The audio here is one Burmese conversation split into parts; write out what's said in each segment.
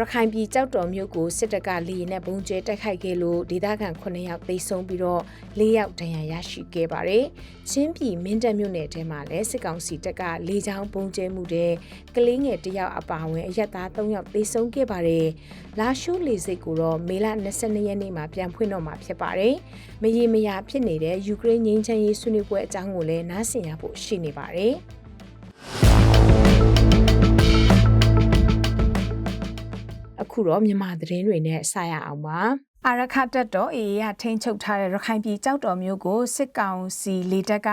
ရခိုင်ပြည်ကြောက်တော်မြို့ကိုစစ်တပ်ကလေရင်နဲ့ဘုံကျဲတိုက်ခိုက်ခဲ့လို့ဒေသခံ9ယောက်သေဆုံးပြီးတော့4ယောက်ဒဏ်ရာရရှိခဲ့ပါတယ်။ချင်းပြည်မင်းတပ်မြို့နယ်ထဲမှာလည်းစစ်ကောင်စီတပ်ကလေကြောင်းဘုံကျဲမှုတဲ့ကလေးငယ်1ယောက်အပါအဝင်အရက်သား3ယောက်သေဆုံးခဲ့ပါတယ်။လာရှိုးလေစိတ်ကိုတော့မေလ22ရက်နေ့မှာပြန်ဖွင့်တော့မှာဖြစ်ပါတယ်။မရေမရာဖြစ်နေတဲ့ယူကရိန်းငြိမ်းချမ်းရေးဆွေးနွေးပွဲအကြောင်းကိုလည်းနားဆင်ရဖို့ရှိနေပါတယ်။ အခုတော့မြန်မာသတင်းတွေနဲ့စရအောင်ပါ အာရခတက်တော်အေအေကထိန်းချုပ်ထားတဲ့ရခိုင်ပြည်ကြောက်တော်မျိုးကိုစစ်ကောင်စီလေတပ်က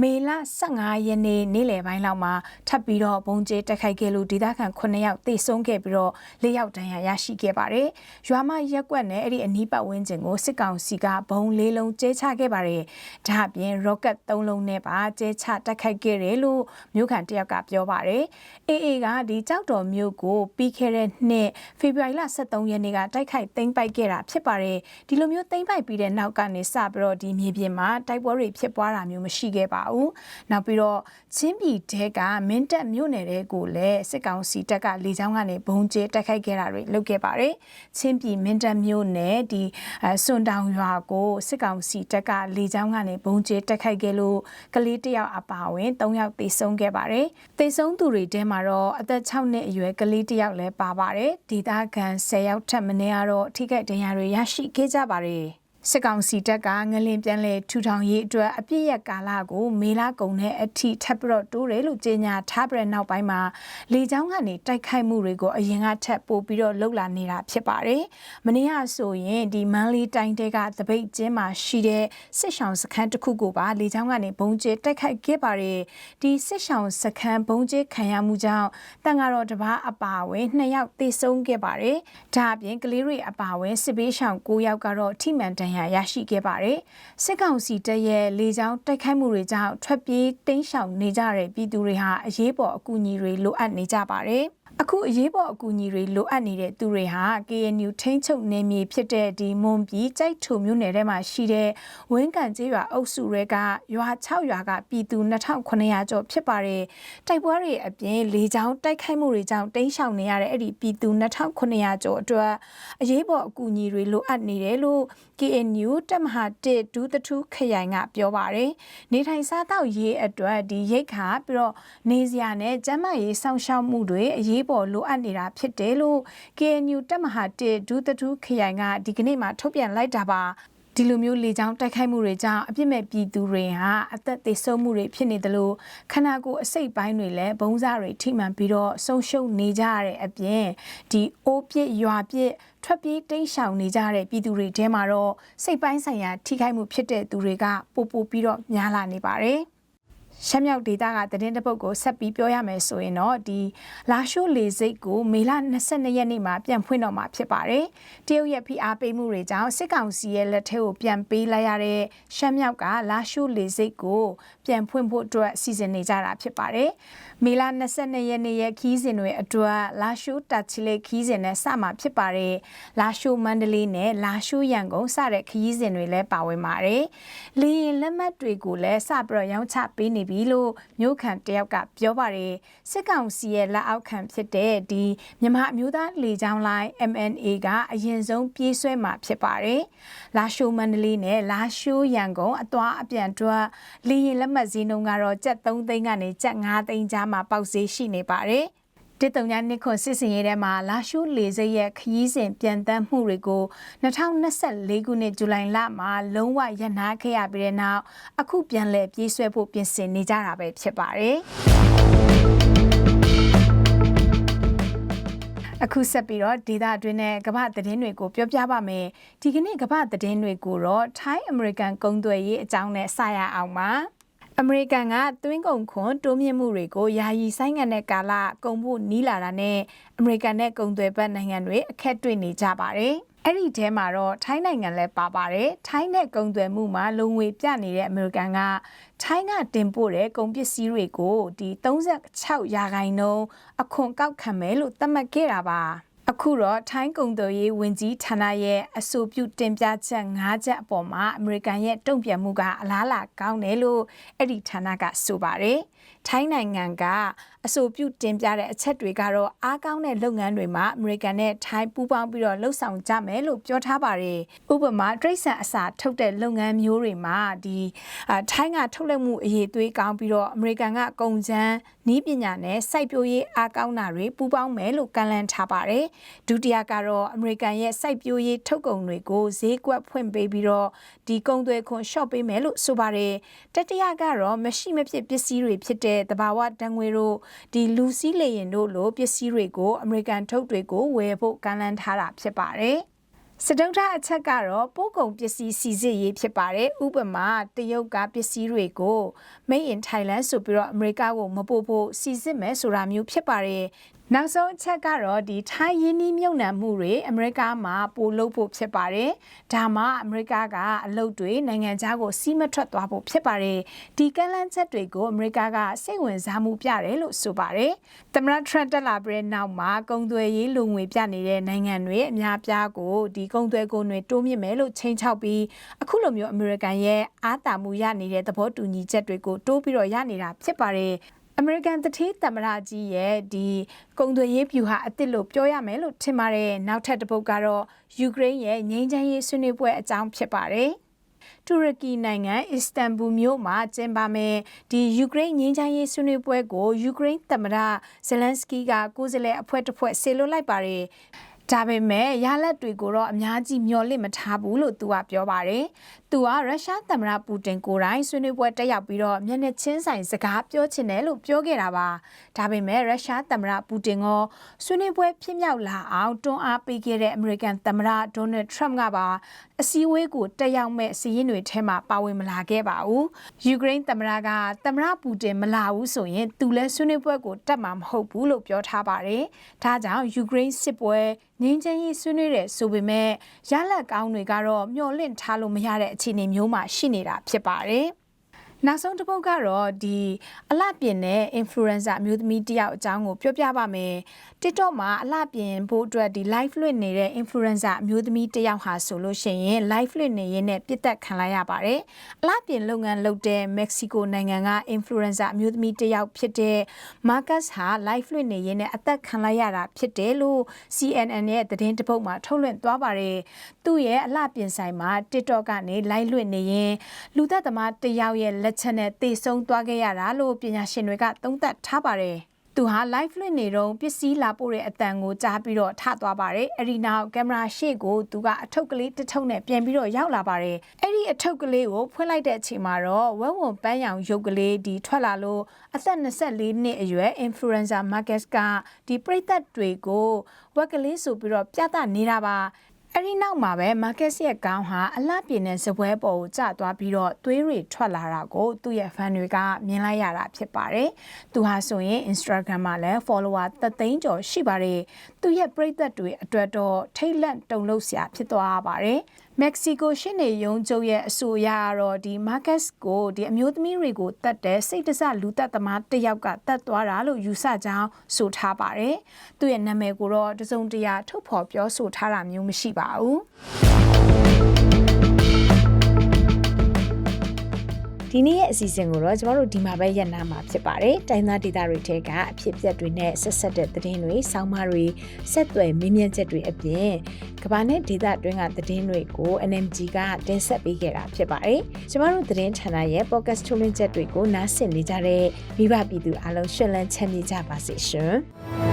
မေလ15ရက်နေ့နေ့လယ်ပိုင်းလောက်မှာထပ်ပြီးတော့ဘုံကျဲတက်ခိုက်ခဲ့လို့ဒေသခံ9ယောက်သေဆုံးခဲ့ပြီးတော့၄ယောက်ဒဏ်ရာရရှိခဲ့ပါတယ်။ရွာမရက်ကွက်နဲ့အဲ့ဒီအနီးပတ်ဝန်းကျင်ကိုစစ်ကောင်စီကဘုံလေးလုံးကျဲချခဲ့ပါတယ်။ဒါအပြင် rocket 3လုံးနဲ့ပါကျဲချတက်ခိုက်ခဲ့တယ်လို့မြို့ခံတယောက်ကပြောပါတယ်။အေအေကဒီကြောက်တော်မျိုးကိုပြီးခဲ့တဲ့နှစ်ဖေဖော်ဝါရီလ23ရက်နေ့ကတိုက်ခိုက်သိမ်းပိုက်ခဲ့တာဖြစ်ပါတယ်ဒီလိုမျိုးသိမ့်ပိုက်ပြီးတဲ့နောက်ကနေစပြီးတော့ဒီမြေပြင်မှာတိုက်ပွဲတွေဖြစ်ပွားတာမျိုးမရှိခဲ့ပါဘူးနောက်ပြီးတော့ချင်းပြည်တဲကမင်းတပ်မြို့နယ်တွေကိုလည်းစစ်ကောင်စီတပ်ကလေကြောင်းကနေဘုံကျဲတိုက်ခိုက်ခဲ့တာတွေလုပ်ခဲ့ပါတယ်ချင်းပြည်မင်းတပ်မြို့နယ်ဒီစွန်တောင်ရွာကိုစစ်ကောင်စီတပ်ကလေကြောင်းကနေဘုံကျဲတိုက်ခိုက်ခဲ့လို့ကလေးတယောက်အပါအဝင်၃ယောက်သေဆုံးခဲ့ပါတယ်သေဆုံးသူတွေထဲမှာတော့အသက်6နှစ်အရွယ်ကလေးတယောက်လည်းပါပါတယ်ဒေသခံ10ယောက်ထက်မနည်းကတော့ထိခိုက်ဒဏ်ရာတွေရရှိခဲ့ကြပါတယ်။ စစ်ကောင်စီတပ်ကငလင်ပြန်လဲထူထောင်ရေးအတွက်အပြည့်ရကာလကိုမေလကုံနဲ့အထိထပ်ပြီးတော့တိုးတယ်လို့ကြေညာထားပြီးတဲ့နောက်ပိုင်းမှာလေကြောင်းကနေတိုက်ခိုက်မှုတွေကိုအရင်ကထပ်ပို့ပြီးတော့လှုပ်လာနေတာဖြစ်ပါတယ်။မနေ့ကဆိုရင်ဒီမန်လီတိုင်းတဲကသပိတ်ကျင်းမှာရှိတဲ့စစ်ဆောင်စခန်းတစ်ခုကိုပါလေကြောင်းကနေဘုံကျဲတိုက်ခိုက်ခဲ့ပါတယ်။ဒီစစ်ဆောင်စခန်းဘုံကျဲခံရမှုကြောင့်တန်ဃာတော်တစ်ပါးအပါအဝင်2ယောက်သေဆုံးခဲ့ပါတယ်။ဒါအပြင်ကလေးတွေအပါအဝင်စစ်ပေးဆောင်9ယောက်ကတော့ထိမှန်တန်ရာရရှိခဲ့ပါတယ်။စစ်ကောင်စီတပ်ရဲ့လေကြောင်းတိုက်ခိုက်မှုတွေကြောင့်ထွက်ပြေးတိမ်းရှောင်နေကြတဲ့ပြည်သူတွေဟာအရေးပေါ်အကူအညီတွေလိုအပ်နေကြပါတယ်။ အခုအရေးပေါ်အကူအညီတွေလိုအပ်နေတဲ့သူတွေဟာ KNU ထိန်းချုပ်နေမြေဖြစ်တဲ့ဒီမွန်ပြည်ကြိုက်ထုံမြို့နယ်ထဲမှာရှိတဲ့ဝင်းကန်ကျေးရွာအုပ်စုတွေကရွာ6ရွာကပြည်သူ2900ကျော်ဖြစ်ပါတယ်တိုက်ပွဲတွေအပြင်လေကြောင်းတိုက်ခိုက်မှုတွေကြောင့်တိမ်းရှောင်နေရတဲ့အဲ့ဒီပြည်သူ2900ကျော်အတွက်အရေးပေါ်အကူအညီတွေလိုအပ်နေတယ်လို့ KNU တပ်မဟာ1ဒူးတထူးခရိုင်ကပြောပါတယ်နေထိုင်စားသောက်ရေးအတွက်ဒီရိတ်ခါပြီးတော့နေစရာနဲ့ကျန်းမာရေးစောင့်ရှောက်မှုတွေအရေးပေါ်လိုအပ်နေတာဖြစ်တယ်လို့ KNU တပ်မဟာ1ဒူးတထူးခရိုင်ကဒီကနေ့မှထုတ်ပြန်လိုက်တာပါဒီလိုမျိုးလေကြောင်းတိုက်ခိုက်မှုတွေကြောင့်အပြစ်မဲ့ပြည်သူတွေဟာအသက်သေဆုံးမှုတွေဖြစ်နေတယ်လို့ခန္ဓာကိုယ်အစိတ်ပိုင်းတွေလည်းဘုံစားတွေထိမှန်ပြီးတော့ဆုံးရှုံးနေကြရတဲ့အပြင်ဒီအိုးပြစ်ရွာပြစ်ထွက်ပြေးတိမ်းရှောင်နေကြတဲ့ပြည်သူတွေထဲမှာတော့စိတ်ပိုင်းဆိုင်ရာထိခိုက်မှုဖြစ်တဲ့သူတွေကပိုပိုပြီးတော့များလာနေပါတယ်။ ရှမ်းမြောက်ဒေသကသတင်းတပုတ်ကိုဆက်ပြီးပြောရမယ်ဆိုရင်တော့ဒီလာရှိုးလေစိတ်ကိုမေလ22ရက်နေ့မှာပြန်ဖွင့်တော့မှာဖြစ်ပါတယ်။တရုတ်ရဲ့ဖိအားပေးမှုတွေကြောင့်စစ်ကောင်စီရဲ့လက်ထဲကိုပြန်ပေးလိုက်ရတဲ့ရှမ်းမြောက်ကလာရှိုးလေစိတ်ကိုပြန်ဖွင့်ဖို့အတွက်စီစဉ်နေကြတာဖြစ်ပါတယ်။မေလ22ရက်နေ့ရဲ့ခီးစဉ်တွေအတွက်လာရှိုးတာချီလေးခီးစဉ်နဲ့စမှာဖြစ်ပါတယ်။လာရှိုးမန္တလေးနဲ့လာရှိုးရန်ကုန်စတဲ့ခီးစဉ်တွေလည်းပါဝင်ပါတယ်။လေရင်လက်မှတ်တွေကိုလည်းစပြီးတော့ရောင်းချပေးနေပြီလို့မြို့ခံတယောက်ကပြောပါတယ်။စစ်ကောင်စီရဲ့လက်အောက်ခံဖြစ်တဲ့ဒီမြန်မာအမျိုးသားလေကြောင်းလိုင်း MNA ကအရင်ဆုံးပြေးဆွဲမှာဖြစ်ပါတယ်။လာရှိုးမန္တလေးနဲ့လာရှိုးရန်ကုန်အသွားအပြန်တွက်လေရင်လက်မှတ်ဈေးနှုန်းကတော့ကျပ်3သိန်းကနေကျပ်5သိန်းကြားမှာပေါက်ဈေးရှိနေပါတယ်။ တစ်တုံညာနှစ်ခွန်စစ်စင်ရေးထဲမှာလာရှိုးလေစိတ်ရဲ့ခရီးစဉ်ပြန်တမ်းမှုတွေကို2024ခုနှစ်ဇူလိုင်လမှာလုံးဝရပ်နားခဲ့ရပြီးတဲ့နောက်အခုပြန်လည်ပြေးဆွဲဖို့ပြင်ဆင်နေကြတာပဲဖြစ်ပါတယ်။အခုဆက်ပြီးတော့ဒေတာအတွင်းနဲ့ကမ္ဘာသတင်းတွေကိုပြောပြပါမယ်ဒီကနေ့ကမ္ဘာသတင်းတွေကိုတော့ Thai American ကုံသွယ်ရေးအကြောင်းနဲ့စရအောင်ပါ အမေရိကန်ကသွင်းကုန်ခွန်တိုးမြင့်မှုတွေကိုယာယီဆိုင်းငံ့တဲ့ကာလကုန်ဖို့နီးလာတာနဲ့အမေရိကန်နဲ့ကုန်သွယ်ဘက်နိုင်ငံတွေအခက်တွေ့နေကြပါတယ်။အဲ့ဒီထဲမှာတော့ထိုင်းနိုင်ငံလည်းပါပါတယ်။ထိုင်းနဲ့ကုန်သွယ်မှုမှာလုံငွေပြနေတဲ့အမေရိကန်ကထိုင်းကတင်ပို့တဲ့ကုန်ပစ္စည်းတွေကိုဒီ36ရာခိုင်နှုန်းအခွန်ကောက်ခံမယ်လို့သတ်မှတ်ခဲ့တာပါ။ အခုတော့ထိုင်းကုန်သွယ်ရေးဝန်ကြီးဌာနရဲ့အဆိုပြုတင်ပြချက်၅ချက်အပေါ်မှာအမေရိကန်ရဲ့တုံ့ပြန်မှုကအလားလာကောင်းတယ်လို့အဲ့ဒီဌာနကဆိုပါတယ်။ထိုင်းနိုင်ငံက အဆိုပြုတင်ပြတဲ့အချက်တွေကတော့အားကောင်းတဲ့လုပ်ငန်းတွေမှာအမေရိကန်နဲ့ထိုင်းပူးပေါင်းပြီးတော့လှုပ်ဆောင်ကြမယ်လို့ပြောထားပါတယ်။ဥပမာတရိတ်ဆန်အစာထုတ်တဲ့လုပ်ငန်းမျိုးတွေမှာဒီထိုင်းကထုတ်လုပ်မှုအရေးသွေးကောင်းပြီးတော့အမေရိကန်ကကုန်ကျန်းနီးပညာနဲ့စိုက်ပျိုးရေးအားကောင်းတာတွေပူးပေါင်းမယ်လို့ကန့်လန့်ထားပါတယ်။ဒုတိယကတော့အမေရိကန်ရဲ့စိုက်ပျိုးရေးထုတ်ကုန်တွေကိုဈေးကွက်ဖွင့်ပေးပြီးတော့ဒီကုန်သွယ်ခွန်လျှော့ပေးမယ်လို့ဆိုပါတယ်။တတိယကတော့မရှိမဖြစ်ပစ္စည်းတွေဖြစ်တဲ့တဘာဝတန်ငွေတို့ဒီလူစည်းလေရင်တို့လိုပစ္စည်းတွေကိုအမေရိကန်ထုတ်တွေကိုဝယ်ဖို့ကန့်လန့်ထားတာဖြစ်ပါတယ်။စတုထအချက်ကတော့ပို့ကုန်ပစ္စည်းစီစစ်ရေးဖြစ်ပါတယ်ဥပမာတရုတ်ကပစ္စည်းတွေကို made in Thailand ဆိုပြီးတော့အမေရိကကိုမပို့ဖို့စီစစ်မယ်ဆိုတာမျိုးဖြစ်ပါတယ် နောက်ဆုံးအချက်ကတော့ဒီထိုင်းရင်းနှီးမြုပ်နှံမှုတွေအမေရိကမှာပိုလုပ်ဖို့ဖြစ်ပါတယ်။ဒါမှအမေရိကကအလုပ်တွေနိုင်ငံခြားကိုစီးမထွက်သွားဖို့ဖြစ်ပါတယ်။ဒီကန့်လန့်ချက်တွေကိုအမေရိကကစိတ်ဝင်စားမှုပြတယ်လို့ဆိုပါတယ်။သမ္မတထရန့်တက်လာပြီးနောက်မှာကုန်သွယ်ရေးလူငွေပြနေတဲ့နိုင်ငံတွေအများပြားကိုဒီကုန်သွယ်ကုန်တွေတိုးမြင့်မယ်လို့ချိန်ချောက်ပြီးအခုလိုမျိုးအမေရိကန်ရဲ့အားတာမှုရနေတဲ့သဘောတူညီချက်တွေကိုတိုးပြီးတော့ရနေတာဖြစ်ပါတယ်။ အမေရိကန်တတိသမ္မတကြီးရဲ့ဒီကုံသွေးရေးဗျူဟာအစ်စ်လို့ပြောရမယ်လို့ထင်ပါတယ်နောက်ထပ်တစ်ပုဒ်ကတော့ယူကရိန်းရဲ့ငြိမ်းချမ်းရေးဆွေးနွေးပွဲအကြောင်းဖြစ်ပါတယ်တူရကီနိုင်ငံအစ္စတန်ဘူမြို့မှာကျင်းပမယ်ဒီယူကရိန်းငြိမ်းချမ်းရေးဆွေးနွေးပွဲကိုယူကရိန်းသမ္မတဇလန်စကီကကိုယ်စားလှယ်အဖွဲ့တစ်ဖွဲ့ဆေလွတ်လိုက်ပါတယ် ဒါပေမဲ့ရလက်တွေကိုတော့အများကြီးမျှော်လင့်မထားဘူးလို့သူကပြောပါတယ်။သူကရုရှားသမ္မတပူတင်ကိုယ်တိုင်ဆွေးနွေးပွဲတက်ရောက်ပြီးတော့မျက်နှာချင်းဆိုင်စကားပြောချင်တယ်လို့ပြောခဲ့တာပါ။ဒါပေမဲ့ရုရှားသမ္မတပူတင်ကဆွေးနွေးပွဲဖြစ်မြောက်လာအောင်တွန်းအားပေးခဲ့တဲ့အမေရိကန်သမ္မတဒေါ်နယ်ထရမ့်ကပါအစည်းအဝေးကိုတက်ရောက်မဲ့စီးရင်တွေထဲမှာပါဝင်မလာခဲ့ပါဘူး။ယူကရိန်းသမ္မတကသမ္မတပူတင်မလာဘူးဆိုရင်သူလည်းဆွေးနွေးပွဲကိုတက်မှာမဟုတ်ဘူးလို့ပြောထားပါတယ်။ဒါကြောင့်ယူကရိန်းစစ်ပွဲငင်းချင်းရေးဆွေးနွေးတဲ့ဆိုပေမဲ့ရလက်ကောင်းတွေကတော့မျော်လင့်ထားလို့မရတဲ့အခြေအနေမျိုးမှာရှိနေတာဖြစ်ပါတယ်။ နောက်ဆုံးတစ်ပုဒ်ကတော့ဒီအလှပြင်တဲ့ influencer အမျိုးသမီးတယောက်အကြောင်းကိုပြောပြပါမယ် TikTok မှာအလှပြင်ဖို့အတွက်ဒီ live လွှင့်နေတဲ့ influencer အမျိုးသမီးတယောက်ဟာဆိုလို့ရှိရင် live လွှင့်နေရင်းနဲ့ပြစ်တက်ခံလိုက်ရပါတယ်အလှပြင်လုပ်ငန်းလုပ်တဲ့ Mexico နိုင်ငံက influencer အမျိုးသမီးတယောက်ဖြစ်တဲ့ Marcus ဟာ live လွှင့်နေရင်းနဲ့အသက်ခံလိုက်ရတာဖြစ်တယ်လို့ CNN ရဲ့သတင်းတပုတ်မှာထုတ်လွှင့်သွားပါတယ်သူ့ရဲ့အလှပြင်ဆိုင်မှာ TikTok ကနေ live လွှင့်နေရင်လူသက်သမားတယောက်ရဲ့လက်ချက်နဲ့တေဆုံးသွားခဲ့ရတာလို့ပညာရှင်တွေကသုံးသပ်ထားပါတယ်။သူဟာ live လွှင့်နေတော့ပစ္စည်းလာပို့တဲ့အတန်ကိုကြားပြီးတော့ထသွားပါတယ်။အဲဒီနောက်ကင်မရာရှေ့ကိုသူကအထုပ်ကလေးတစ်ထုပ်နဲ့ပြန်ပြီးတော့ရောက်လာပါတယ်။အဲဒီအထုပ်ကလေးကိုဖွင့်လိုက်တဲ့အချိန်မှာတော့ဝက်ဝံပန်းရောင်ရုပ်ကလေးဒီထွက်လာလို့အသက်24နှစ်အရွယ် influencer Marcus ကဒီပရိသတ်တွေကိုဝက်ကလေးဆိုပြီးတော့ပြသနေတာပါ။ အဲ့ဒီနောက်မှာပဲမာကက်ရဲ့ကောင်းဟာအလှပြင်းတဲ့ဇပွဲပေါ်ကိုကျသွားပြီးတော့သွေးတွေထွက်လာတာကိုသူ့ရဲ့ fan တွေကမြင်လိုက်ရတာဖြစ်ပါတယ်။သူဟာဆိုရင် Instagram မှာလည်း follower သသိန်းကျော်ရှိပါတယ်။သူ့ရဲ့ပရိသတ်တွေအတွက်တော့ထိတ်လန့်တုန်လှုပ်စရာဖြစ်သွားပါတယ်။ မက္ကဆီကိုရှင်းနေရုံချုပ်ရဲ့အဆိုအရကတော့ဒီမာကတ်ကိုဒီအမျိုးသမီးတွေကိုတတ်တဲ့စိတ်တစလူသက်သမားတစ်ယောက်ကတတ်သွားတာလို့ယူဆကြောင်းဆိုထားပါတယ်။သူ့ရဲ့နာမည်ကိုတော့တစုံတရာထုတ်ဖော်ပြောဆိုထားတာမျိုးမရှိပါဘူး။ ဒီနေ့ရဲ့အစီအစဉ်ကိုတော့ကျမတို့ဒီမှာပဲရပ်နာမှာဖြစ်ပါတယ်။တိုင်းသားဒေသတွေထဲကအဖြစ်အပျက်တွေနဲ့ဆက်ဆက်တဲ့သတင်းတွေ၊ဆောင်းပါးတွေ၊ဆက်သွယ်မင်းမြတ်ချက်တွေအပြင်ကဘာနဲ့ဒေသတွင်းကသတင်းတွေကို NMG ကတင်ဆက်ပေးခဲ့တာဖြစ်ပါတယ်။ကျမတို့သတင်းဌာနရဲ့ podcast ထုတ်လွှင့်ချက်တွေကိုနားဆင်နေကြတဲ့မိဘပြည်သူအားလုံးရှင်လန်းချမ်းမြေ့ကြပါစေရှင်။